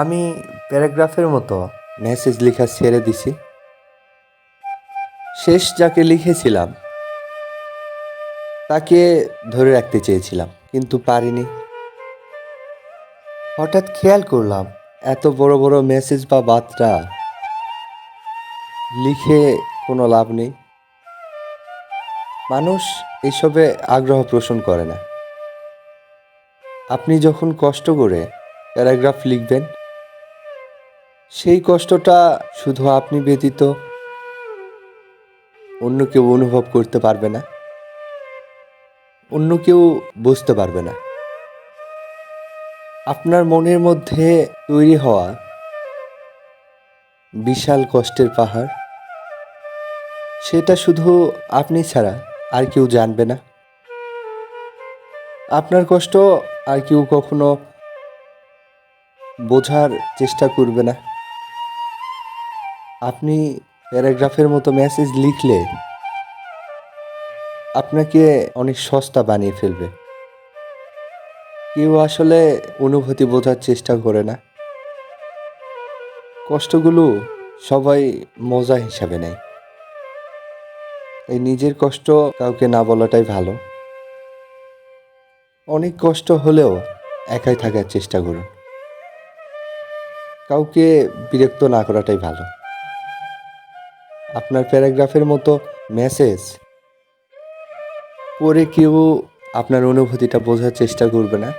আমি প্যারাগ্রাফের মতো মেসেজ লেখা ছেড়ে দিছি। শেষ যাকে লিখেছিলাম, তাকে ধরে রাখতে চেয়েছিলাম, কিন্তু পারিনি। হঠাৎ খেয়াল করলাম, এত বড় বড় মেসেজ বা বার্তা লিখে কোনো লাভ নেই। মানুষ এসবে আগ্রহ পোষণ করে না। আপনি যখন কষ্ট করে প্যারাগ্রাফ লিখবেন সেই কষ্টটা শুধু আপনি ব্যতীত অন্য কেউ অনুভব করতে পারবে না। অন্য কেউ বুঝতে পারবে না। আপনার মনের মধ্যে তৈরি হওয়া বিশাল কষ্টের পাহাড়, সেটা শুধু আপনি ছাড়া আর কেউ জানবে না। আপনার কষ্ট আর কেউ কখনো বোঝার চেষ্টা করবে না। আপনি প্যারাগ্রাফের মতো মেসেজ লিখলে আপনাকে অনেক সস্তা বানিয়ে ফেলবে। কেউ আসলে অনুভূতি বোঝার চেষ্টা করে না। কষ্টগুলো সবাই মজা হিসাবে নেয়। এই নিজের কষ্ট কাউকে না বলাটাই ভালো। অনেক কষ্ট হলেও একাই থাকার চেষ্টা করুন। কাউকে বিরক্ত না করাটাই ভালো। আপনার প্যারাগ্রাফের মতো মেসেজ পরে কেউ আপনার অনুভূতিটা বোঝার চেষ্টা করবে না।